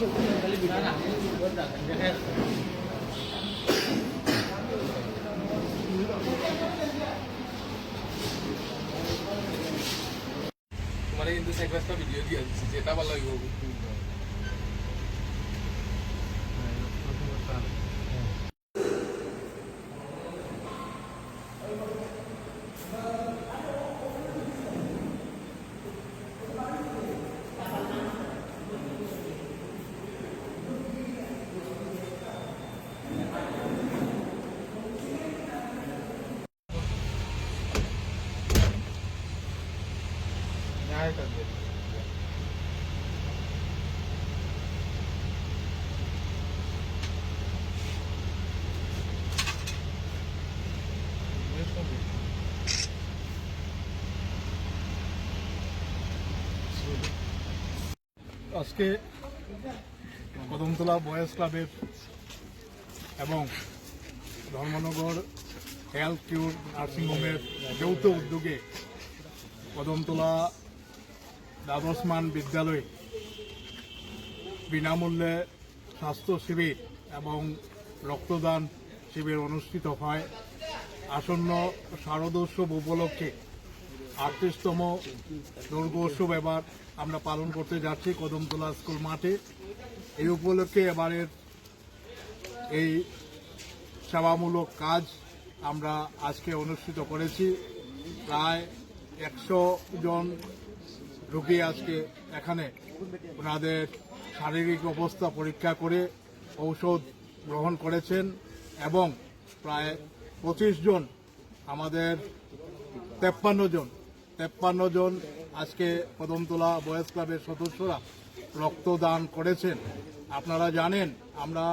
তোমার কিন্তু বাসটা ভিডিও দিয়ে দিচ্ছি যেটা ভালো লাগবে আজকে কদমতলা বয়েজ ক্লাবের এবং ধর্মনগর হেলথ কিউর নার্সিংহোমের যৌথ উদ্যোগে কদমতলা দ্বাদশমান বিদ্যালয়ে বিনামূল্যে স্বাস্থ্য শিবির এবং রক্তদান শিবির অনুষ্ঠিত হয়। আসন্ন শারদোৎসব উপলক্ষে আটত্রিশতম দুর্গোৎসব এবার আমরা পালন করতে যাচ্ছি কদমতলা স্কুল মাঠে। এই উপলক্ষে এবারের এই সেবামূলক কাজ আমরা আজকে অনুষ্ঠিত করেছি। প্রায় একশো জন রোগী আজকে এখানে ওনাদের শারীরিক অবস্থা পরীক্ষা করে ঔষধ গ্রহণ করেছেন এবং প্রায় পঁচিশ জন, আমাদের তেপ্পান্ন জন তেপ্পান্ন জন আজকে কদমতলা বয়েজ ক্লাবের সদস্যরা রক্তদান করেছেন। আপনারা জানেন, আমরা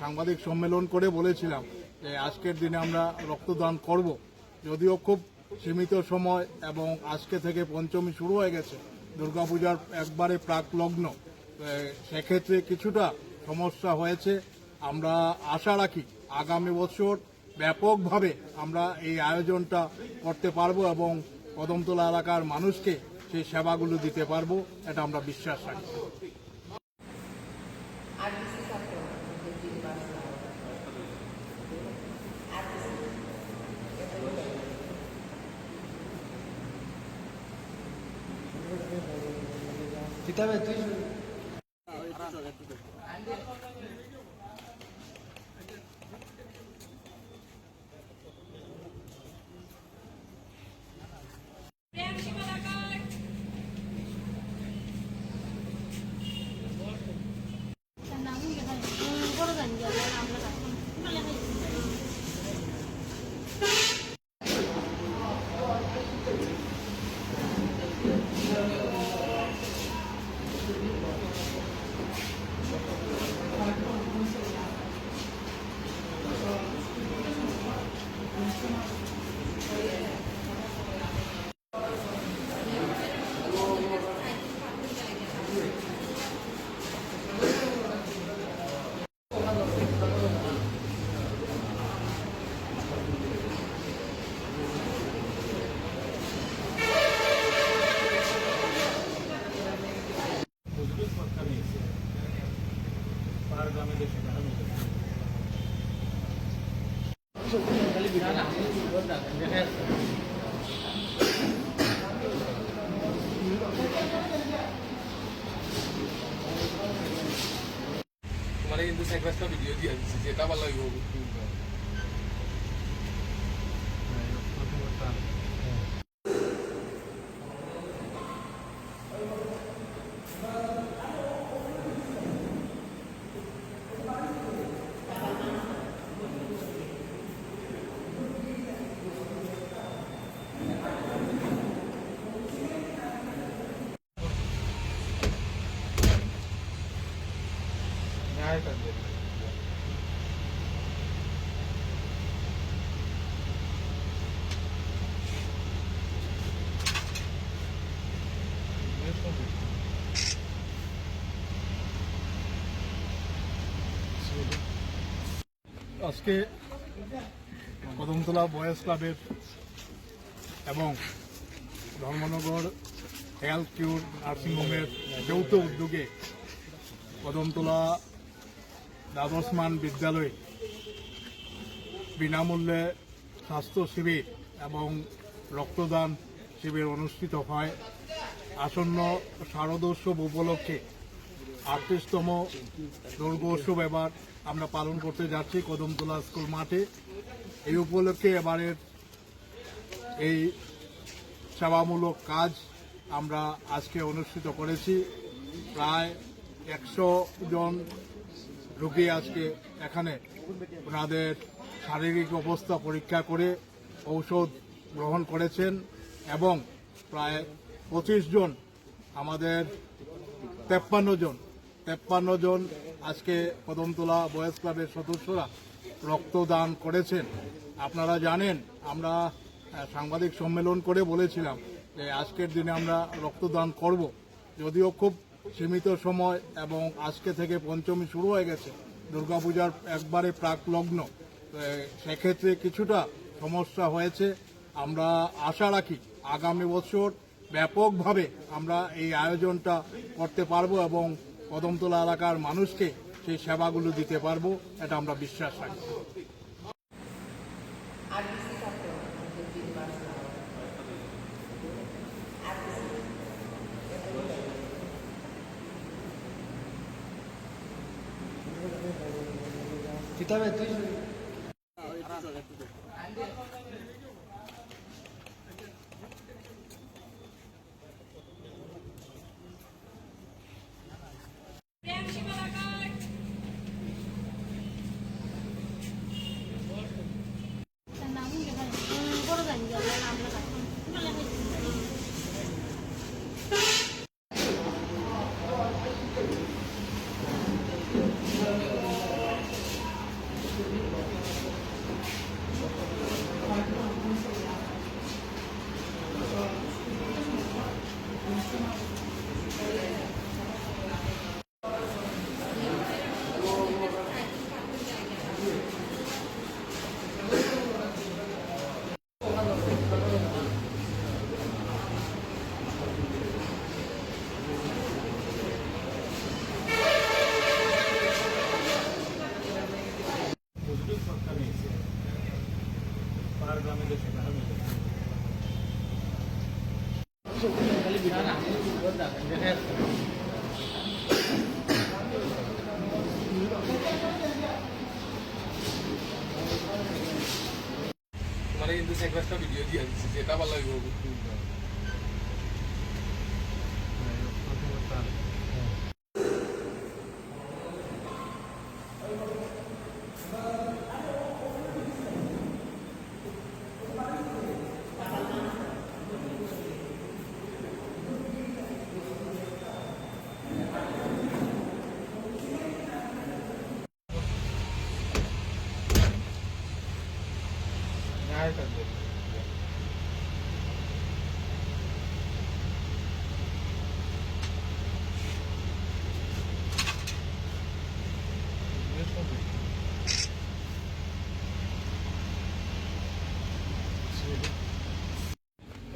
সাংবাদিক সম্মেলন করে বলেছিলাম যে আজকের দিনে আমরা রক্তদান করব। যদিও খুব সীমিত সময় এবং আজকে থেকে পঞ্চমী শুরু হয়ে গেছে। দুর্গাপূজার একবারে প্রাক লগ্ন সেক্ষেত্রে কিছুটা সমস্যা হয়েছে। আমরা আশা রাখি আগামী বছর ব্যাপকভাবে আমরা এই আয়োজনটা করতে পারব এবং কদমতলা এলাকার মানুষকে সেই সেবাগুলো দিতে পারব, এটা আমরা বিশ্বাস রাখি। কিতাবে তুই প্রেম সীমালাকার তোমার কিন্তু সাইড বাসটা ভিডিও দিয়ে দিচ্ছি যেটা ভালো আজকে কদমতলা বয়েজ ক্লাবের এবং ধর্মনগর হেলথ কিউর নার্সিংহোমের যৌথ উদ্যোগে কদমতলা দ্বাদশমান বিদ্যালয়ে বিনামূল্যে স্বাস্থ্য শিবির এবং রক্তদান শিবির অনুষ্ঠিত হয়। আসন্ন শারদোৎসব উপলক্ষে আটত্রিশতম দুর্গোৎসব এবার আমরা পালন করতে যাচ্ছি কদমতলা স্কুল মাঠে। এই উপলক্ষে এবারের এই সেবামূলক কাজ আমরা আজকে অনুষ্ঠিত করেছি। প্রায় একশো জন রোগী আজকে এখানে। ওনাদের শারীরিক অবস্থা পরীক্ষা করে ঔষধ গ্রহণ করেছেন এবং প্রায় পঁচিশ জন, আমাদের তেপ্পান্ন জন তেপ্পান্ন জন আজকে কদমতলা বয়েজ ক্লাবের সদস্যরা রক্তদান করেছেন। আপনারা জানেন, আমরা সাংবাদিক সম্মেলন করে বলেছিলাম যে আজকের দিনে আমরা রক্তদান করব। যদিও খুব সীমিত সময় এবং আজকে থেকে পঞ্চমী শুরু হয়ে গেছে, দুর্গাপূজার একবারে প্রাক লগ্ন সেক্ষেত্রে কিছুটা সমস্যা হয়েছে। আমরা আশা রাখি আগামী বছর ব্যাপকভাবে আমরা এই আয়োজনটা করতে পারব এবং কদমতলা এলাকার মানুষকে সেই সেবাগুলো দিতে পারব এটা আমরা বিশ্বাস রাখি। প্রেম সীমালাকার বড় জানি আমরা কিন্তু সেকভেস্টটা ভিডিও দিয়ে দিচ্ছি এটা ভালো লাগবে।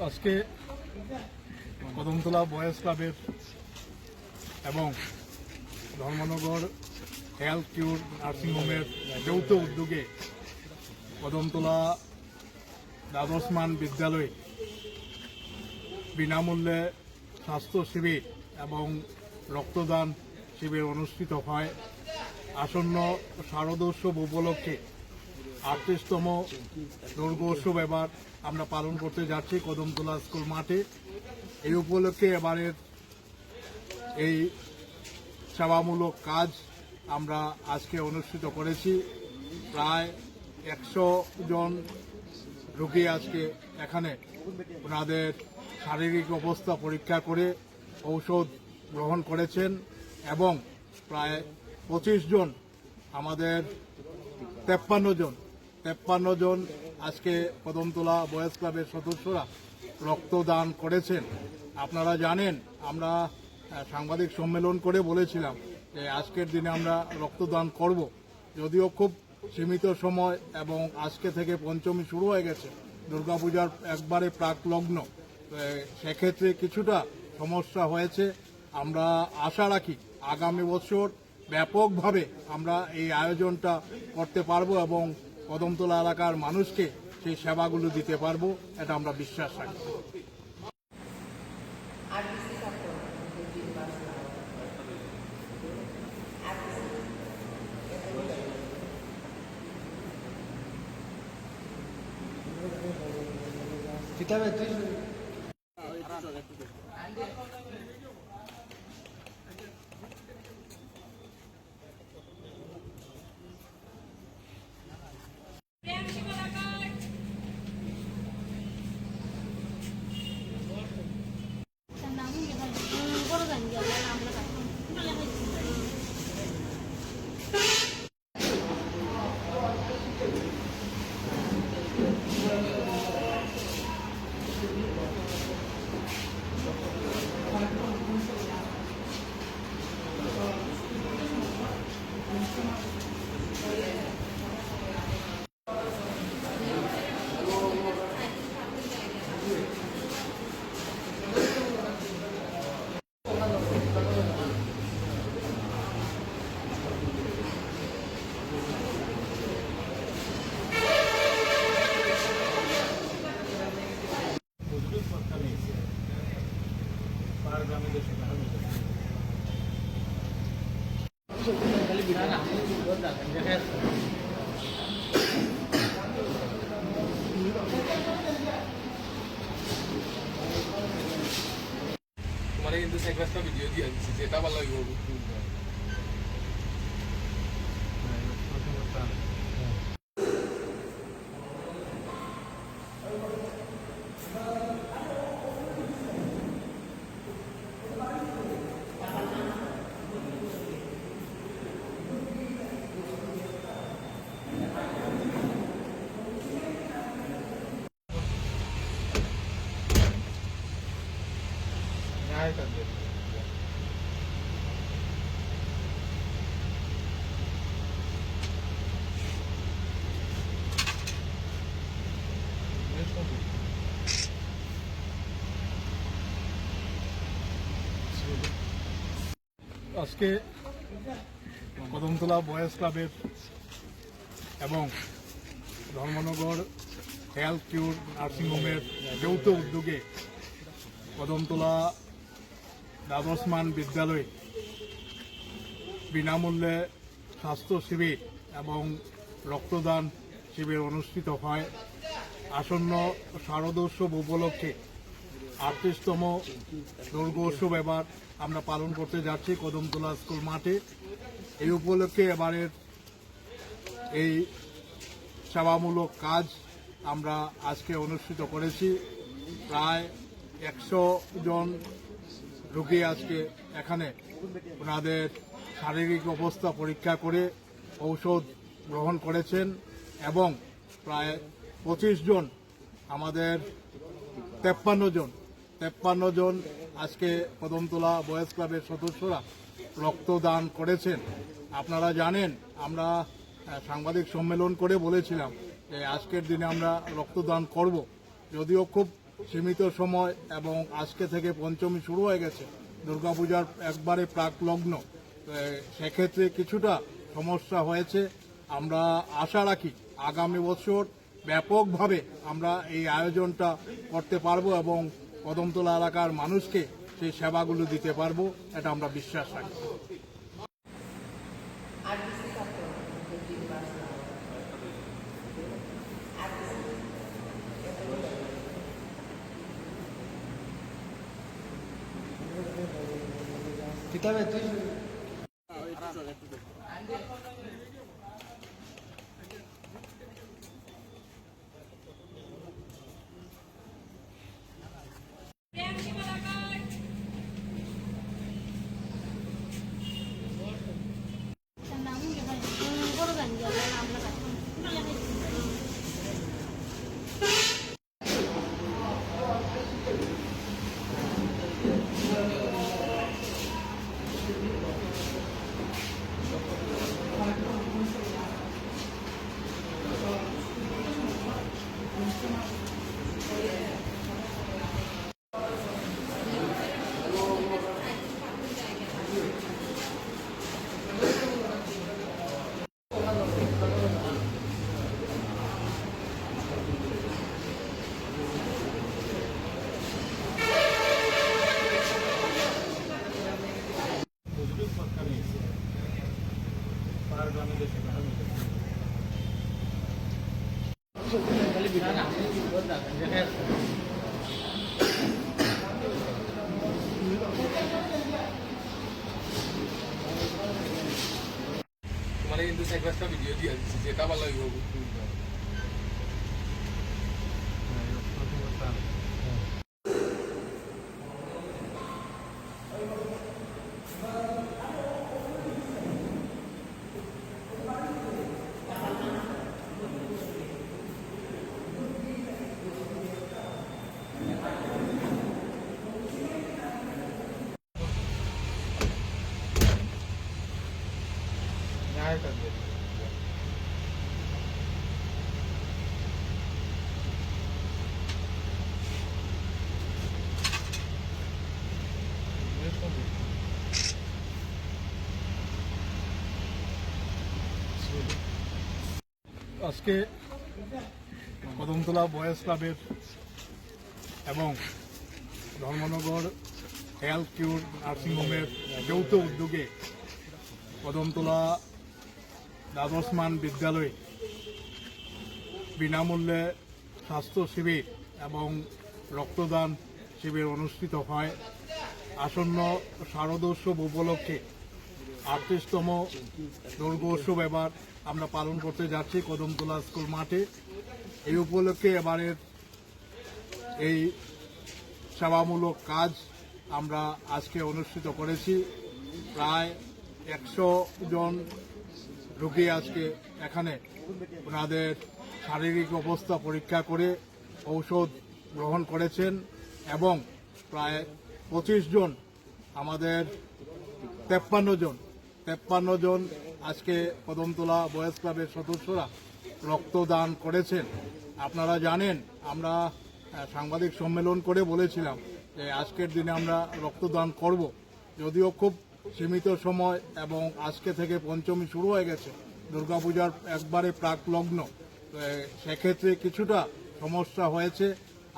আজকে কদমতলা বয়েজ ক্লাবের এবং ধর্মনগর হেলথ কিউর নার্সিংহোমের যৌথ উদ্যোগে কদমতলা দ্বাদশমান বিদ্যালয়ে বিনামূল্যে স্বাস্থ্য শিবির এবং রক্তদান শিবির অনুষ্ঠিত হয়। আসন্ন শারদোৎসব উপলক্ষে আটত্রিশতম দুর্গোৎসব এবার আমরা পালন করতে যাচ্ছি কদমতলা স্কুল মাঠে। এই উপলক্ষে এবারের এই সেবামূলক কাজ আমরা আজকে অনুষ্ঠিত করেছি। প্রায় একশো জন রোগী আজকে এখানে। ওনাদের শারীরিক অবস্থা পরীক্ষা করে ঔষধ গ্রহণ করেছেন এবং প্রায় পঁচিশ জন, আমাদের তেপ্পান্ন জন তেপ্পান্ন জন আজকে কদমতলা বয়েজ ক্লাবের সদস্যরা রক্তদান করেছেন। আপনারা জানেন, আমরা সাংবাদিক সম্মেলন করে বলেছিলাম যে আজকের দিনে আমরা রক্তদান করব। যদিও খুব সীমিত সময় এবং আজকে থেকে পঞ্চমী শুরু হয়ে গেছে, দুর্গাপূজার একবারে প্রাক লগ্ন সেক্ষেত্রে কিছুটা সমস্যা হয়েছে। আমরা আশা রাখি আগামী বছর ব্যাপকভাবে আমরা এই আয়োজনটা করতে পারব এবং কদমতলা এলাকার মানুষকে সেই সেবাগুলো দিতে পারব এটা আমরা বিশ্বাস রাখি। প্রিয়াংশী দিয়ে দিচ্ছি যেটা ভালো লাগবে আজকে কদমতলা বয়েজ ক্লাবের এবং ধর্মনগর হেলথ কিউর নার্সিংহোমের যৌথ উদ্যোগে কদমতলা দ্বাদশমান বিদ্যালয়ে বিনামূল্যে স্বাস্থ্য শিবির এবং রক্তদান শিবির অনুষ্ঠিত হয়। আসন্ন শারদোৎসব উপলক্ষে আটত্রিশতম দুর্গোৎসব এবার আমরা পালন করতে যাচ্ছি কদমতলা স্কুল মাঠে। এই উপলক্ষে এবারের এই সেবামূলক কাজ আমরা আজকে অনুষ্ঠিত করেছি। প্রায় একশো জন রোগী আজকে এখানে। ওনাদের শারীরিক অবস্থা পরীক্ষা করে ঔষধ গ্রহণ করেছেন এবং প্রায় পঁচিশ জন, আমাদের তেপ্পান্ন জন তেপ্পান্ন জন আজকে কদমতলা বয়েজ ক্লাবের সদস্যরা রক্তদান করেছেন। আপনারা জানেন, আমরা সাংবাদিক সম্মেলন করে বলেছিলাম যে আজকের দিনে আমরা রক্তদান করব। যদিও খুব সীমিত সময় এবং আজকে থেকে পঞ্চমী শুরু হয়ে গেছে, দুর্গাপূজার একবারে প্রাক লগ্ন সেক্ষেত্রে কিছুটা সমস্যা হয়েছে। আমরা আশা রাখি আগামী বছর ব্যাপকভাবে আমরা এই আয়োজনটা করতে পারব এবং কদমতলা এলাকার মানুষকে সেই সেবাগুলো দিতে পারব এটা আমরা বিশ্বাস রাখি। প্রিয়াংশী আজকে কদমতলা বয়েজ ক্লাবের এবং ধর্মনগর হেলথ কিউর নার্সিংহোমের যৌথ উদ্যোগে কদমতলা দ্বাদশমান বিদ্যালয়ে বিনামূল্যে স্বাস্থ্য শিবির এবং রক্তদান শিবির অনুষ্ঠিত হয়। আসন্ন শারদোৎসব উপলক্ষে আটত্রিশতম দুর্গা উৎসব এবার আমরা পালন করতে যাচ্ছি কদমতলা স্কুল মাঠে। এই উপলক্ষে এবারের এই সেবামূলক কাজ আমরা আজকে অনুষ্ঠিত করেছি। প্রায় একশো জন রোগী আজকে এখানে। ওনাদের শারীরিক অবস্থা পরীক্ষা করে ঔষধ গ্রহণ করেছেন এবং প্রায় পঁচিশ জন, আমাদের তেপ্পান্ন জন তেপ্পান্ন জন আজকে কদমতলা বয়েজ ক্লাবের সদস্যরা রক্তদান করেছেন। আপনারা জানেন, আমরা সাংবাদিক সম্মেলন করে বলেছিলাম যে আজকের দিনে আমরা রক্তদান করব। যদিও খুব সীমিত সময় এবং আজকে থেকে পঞ্চমী শুরু হয়ে গেছে, দুর্গাপূজার একবারে প্রাক লগ্ন সেক্ষেত্রে কিছুটা সমস্যা হয়েছে।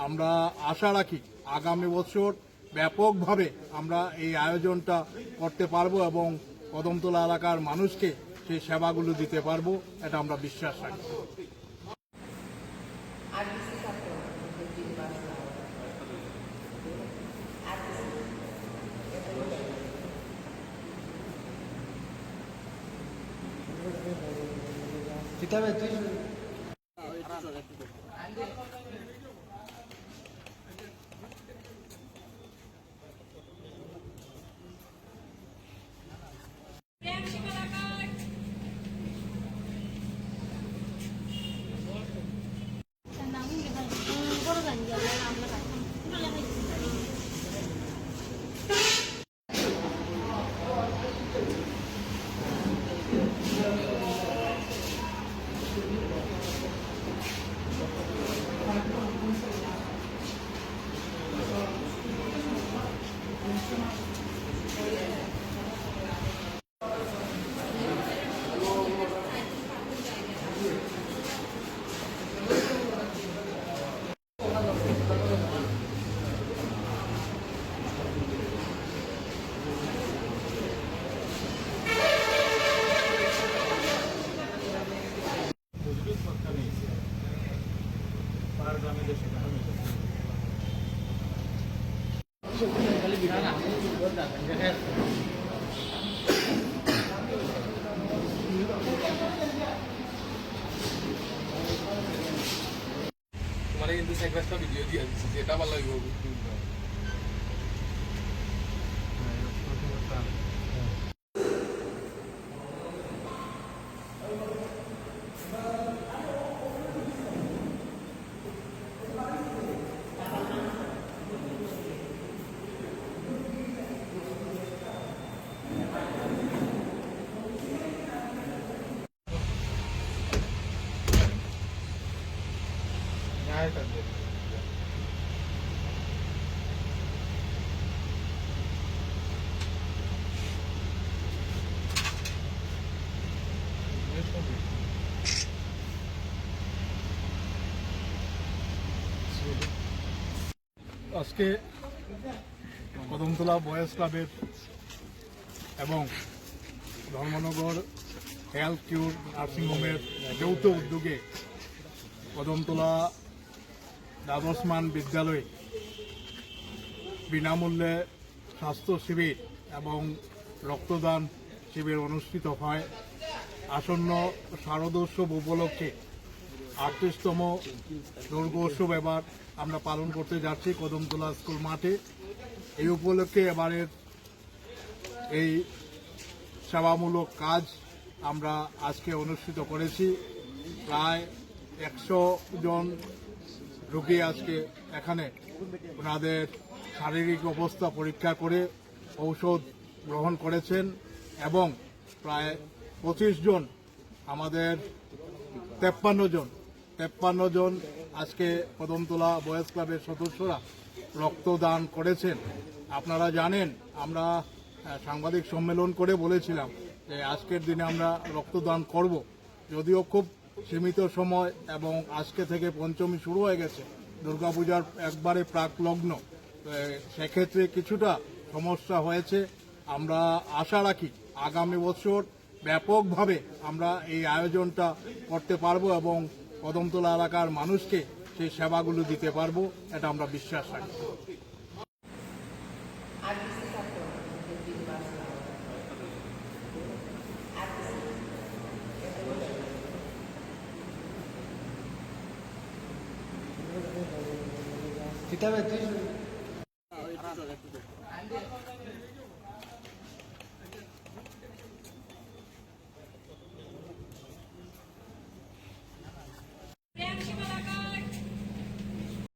আমরা আশা রাখি আগামী বছর ব্যাপকভাবে আমরা এই আয়োজনটা করতে পারব এবং কদমতলা এলাকার মানুষকে সেই সেবাগুলো দিতে পারব এটা আমরা বিশ্বাস রাখি। প্রেম তোমার ভিডিও দিয়ে দিচ্ছি যেটা ভালো লাগবে আজকে কদমতলা বয়েজ ক্লাবের এবং ধর্মনগর হেলথ কিউর নার্সিংহোমের যৌথ উদ্যোগে কদমতলা দ্বাদশমান বিদ্যালয়ে বিনামূল্যে স্বাস্থ্য শিবির এবং রক্তদান শিবির অনুষ্ঠিত হয়। আসন্ন শারদোৎসব উপলক্ষে আটত্রিশতম দুর্গোৎসব এবার আমরা পালন করতে যাচ্ছি কদমতলা স্কুল মাঠে। এই উপলক্ষে এবারের এই সেবামূলক কাজ আমরা আজকে অনুষ্ঠিত করেছি। প্রায় একশো জন রোগী আজকে এখানে ওনাদের শারীরিক অবস্থা পরীক্ষা করে ঔষধ গ্রহণ করেছেন এবং প্রায় পঁচিশ জন আমাদের তেপ্পান্ন জন তেপ্পান্ন জন আজকে কদমতলা বয়েজ ক্লাবের সদস্যরা রক্তদান করেছেন। আপনারা জানেন, আমরা সাংবাদিক সম্মেলন করে বলেছিলাম যে আজকের দিনে আমরা রক্তদান করব। যদিও খুব সীমিত সময় এবং আজকে থেকে পঞ্চমী শুরু হয়ে গেছে, দুর্গাপূজার একবারে প্রাক লগ্ন সেক্ষেত্রে কিছুটা সমস্যা হয়েছে। আমরা আশা রাখি আগামী বছর ব্যাপকভাবে আমরা এই আয়োজনটা করতে পারব এবং কদমতলা এলাকার মানুষকে সেই সেবাগুলো দিতে পারব এটা আমরা বিশ্বাস রাখি। কিতাবে তুই